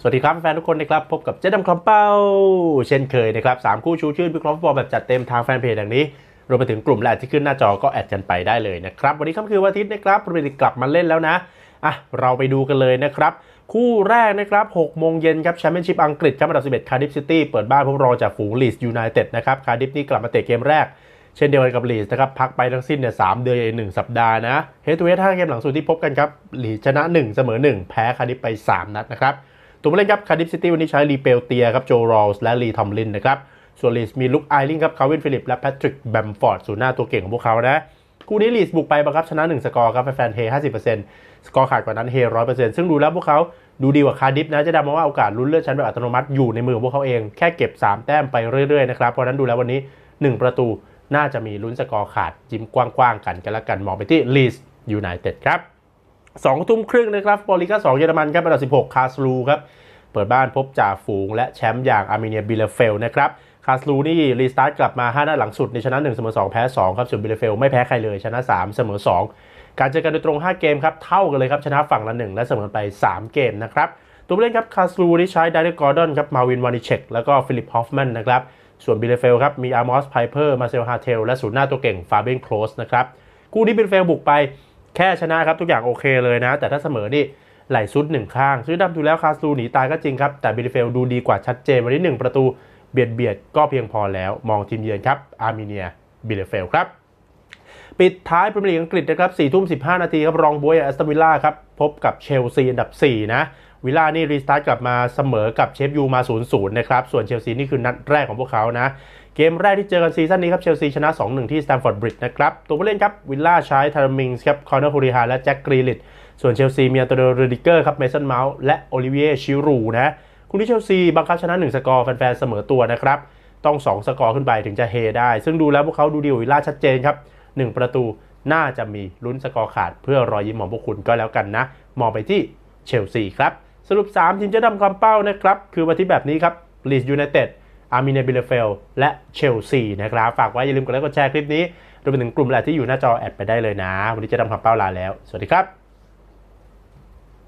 สวัสดีครับแฟนทุกคนนะครับพบกับเจ๊ดำคลอมเป้า เช่นเคยนะครับสามคู่ชูชื่นพิเคราะห์ฟุตบอลแบบจัดเต็มทางแฟนเพจอย่างนี้รวมไปถึงกลุ่มแรกที่ขึ้นหน้าจอก็แอดกันไปได้เลยนะครับ วันนี้ค่ำคืนวันอาทิตย์นะครับพรีเมียร์ลีกกลับมาเล่นแล้วนะอะเราไปดูกันเลยนะครับ คู่แรกนะครับ6โมงเย็นครับแชมเปี้ยนชิพอังกฤษครับอันดับ 11 คาร์ดิฟซิตี้เปิดบ้านพบรองจากฝูงลีสยูไนเต็ดนะครับคาร์ดิฟนี่กลับมาเตะเกมแรก เช่นเดียวกันกับลีสนะครับพักไปทั้งสิ้นเนี่ยสามเดือนหนึ่งสัปดาห์นะเฮดทูเฮดห้าเกมหลังสุดที่พบกันครับลีสชนะ 1 เสมอ 1 แพ้คาร์ดิฟไป 3 นัดนะครับ ตัวผู้เล่นครับคาร์ดิฟซิตี้วันนี้ใช้รีเปลเตียครับโจรอลส์และลีทอมลินนะครับส่วนลีสมีลุคไอริงครับคาวินฟิลิปและแพทริกแบมฟอร์ดศูนย์หน้าตัวเก่งของพวกเขานะคู่นี้ลีสบุกไปบังคับชนะ 1 สกอร์ครับแฟนเฮ50%สกอร์ขาดกว่านั้นเฮ100%ซึ่งดูแล้วพวกเขาดูดีกว่าคาร์ดิฟนะจะดำมาว่าโอกาสลุ้นเลื่อนชั้นแบบอัตโนมัติอยู่ในมือของพวกเขาเองแค่เก็บ 3 แต้มไปเรื่อยๆนะครับเพราะฉะนั้นดูแล้ววันนี้ 1 ประตูน่าจะมีลุ้นสกอร์ขาดจิ้มกว้างๆกันกันละกันมองไปที่ลีสยูไนเต็ดครับ สองทุ่มครึ่งนะครับบอลลีกา2เยอรมันครับอันดับ16คาสลูครับเปิดบ้านพบจ่าฝูงและแชมป์อย่างอาร์เมเนียบิเลเฟลนะครับคาสลูนี่รีสตาร์ทกลับมา5หน้าหลังสุดในชนะ1เสมอ2แพ้2ครับส่วนบิเลเฟลไม่แพ้ใครเลยชนะ 3 เสมอ 2 การเจอกันโดยตรง 5 เกมครับเท่ากันเลยครับชนะฝั่งละ 1 และเสมอไป 3 เกมนะครับตัวผู้เล่นครับคาสลูนี่ใช้ไดเรกกอร์ดอนครับมาวินวานิเชกแล้วก็ฟิลิปฮอฟแมนนะครับส่วนบิเลเฟลครับมีอาร์มอสไพเปอร์มาเซลฮาเทลและศูนย์หน้าตัวเก่งฟาเบนโคลสนะครับคู่นี้บิเลเฟลบุกไป แค่ชนะครับทุกอย่างโอเคเลยนะ แต่ถ้าเสมอนี่ไหลซุดหนึ่งข้างซื้อดำดูแล้วคาสูหนีตายก็จริงครับ แต่บิลเฟลดูดีกว่าชัดเจนวันนี้หนึ่งประตูเบียดเบียดก็เพียงพอแล้วมองทีมเยือนครับอาร์เมเนียบิลเฟลครับ ปิดท้ายพรีเมียร์ลีกอังกฤษนะครับสี่ทุ่มสิบห้านาทีครับรองบวยแอสตันวิลล่าครับพบกับเชลซีอันดับ 4 นะ วิลล่านี่รีสตาร์ทกลับมาเสมอกับเชฟยูมา0-0นย์นะครับ ส่วนเชลซีนี่คือนัดแรกของพวกเขานะ เกมแรกที่เจอกันซีซั่นนี้ครับ เชลซีชนะ 2-1 ที่สแตมฟอร์ดบริดจ์นะครับ ตัวผู้เล่นครับ วิลล่าใช้ทาร์มิงส์ครับคอนเนอร์ฮูริฮาและแจ็คกรีลิตส่วนเชลซีมีอันโตนิโอรดิเกอร์ครับเมสันเมาส์และโอลิเวียชิรูนะคุณที่เชลซีบังคับชนะ 1 สกอร์แฟนๆเสมอตัวนะครับต้อง 2 สกอร์ขึ้นไปถึงจะเฮได้ ซึ่งดูแล้วพวกเขาดูดีกว่าวิลล่าชัดเจนครับ1ประตูน่าจะมีลุ้นสกอร์ขาดเพื่อรอยยิ้มของพวกคุณก็แล้วกันนะ มองไปที่เชลซีครับ สรุป 3 ทีมจะดำความเป้านะครับ คือวันที่แบบนี้ครับลีดยูไนเต็ดอาร์มิเนบิลเฟลและเชลซีนะครับ ฝากไว้อย่าลืมกดไลค์กดแชร์คลิปนี้รวมไปถึงกลุ่มแหละที่อยู่หน้าจอแอดไปได้เลยนะ วันนี้จะดำความเป้าลาแล้ว สวัสดีครับ